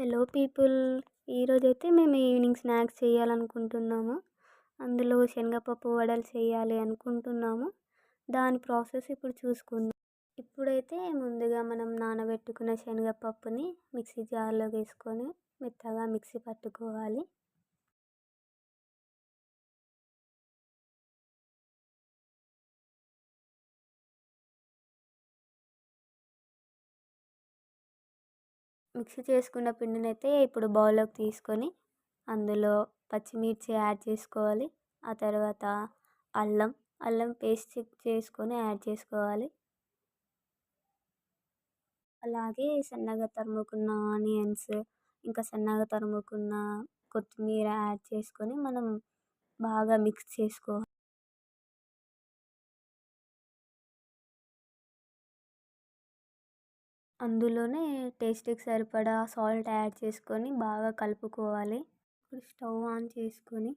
Hello people ఈరోజైతే మేము evening snacks చేయాలనుకుంటున్నాము. అందులో శనగపప్పు వడలు చేయాలి అనుకుంటున్నాము. దాని ప్రాసెస్ ఇప్పుడు చూసుకుందాం. ఇప్పుడైతే ముందుగా మనం నానబెట్టుకున్న శనగపప్పుని మిక్సీ జార్లో వేసుకొని మెత్తగా మిక్సీ పట్టుకోవాలి. మిక్సీ చేసుకున్న పిండిని అయితే ఇప్పుడు బౌల్లోకి తీసుకొని అందులో పచ్చిమిర్చి యాడ్ చేసుకోవాలి. ఆ తర్వాత అల్లం అల్లం పేస్ట్ చేసుకొని యాడ్ చేసుకోవాలి. అలాగే సన్నగా తరుముకున్న ఆనియన్స్ ఇంకా సన్నగా తరుముకున్న కొత్తిమీర యాడ్ చేసుకొని మనం బాగా మిక్స్ చేసుకోవాలి. అందులోనే టేస్ట్కి సరిపడా సాల్ట్ యాడ్ చేసుకొని బాగా కలుపుకోవాలి. ఇప్పుడు స్టవ్ ఆన్ చేసుకొని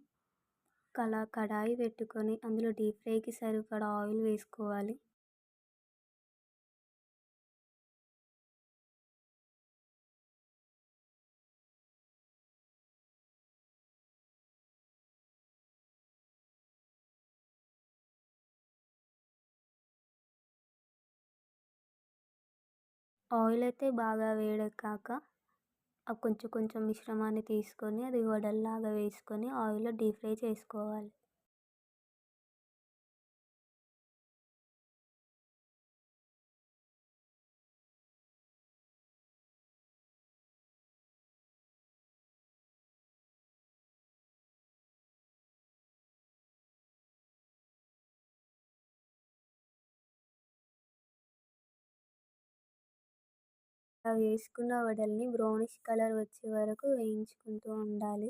కళా కడాయి పెట్టుకొని అందులో డీప్ ఫ్రైకి సరిపడా ఆయిల్ వేసుకోవాలి. ఆయిల్ అయితే బాగా వేడెక్కాక కొంచెం కొంచెం మిశ్రమాన్ని తీసుకొని అది వడల్లాగా వేసుకొని ఆయిల్లో డీప్ ఫ్రై చేసుకోవాలి. వేసుకున్న వడల్ని బ్రౌనిష్ కలర్ వచ్చే వరకు వేయించుకుంటూ ఉండాలి.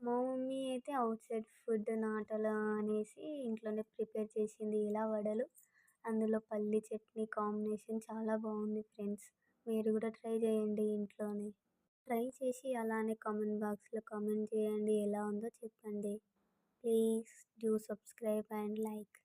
మా మమ్మీ అయితే అవుట్ సైడ్ ఫుడ్ నాటలు అనేసి ఇంట్లోనే ప్రిపేర్ చేసింది ఇలా వడలు. అందులో పల్లి చట్నీ కాంబినేషన్ చాలా బాగుంది ఫ్రెండ్స్. మీరు కూడా ట్రై చేయండి ఇంట్లోనే. ట్రై చేసి అలానే కామెంట్ బాక్స్లో కామెంట్ చేయండి ఎలా ఉందో చెప్పండి. Please do subscribe and like.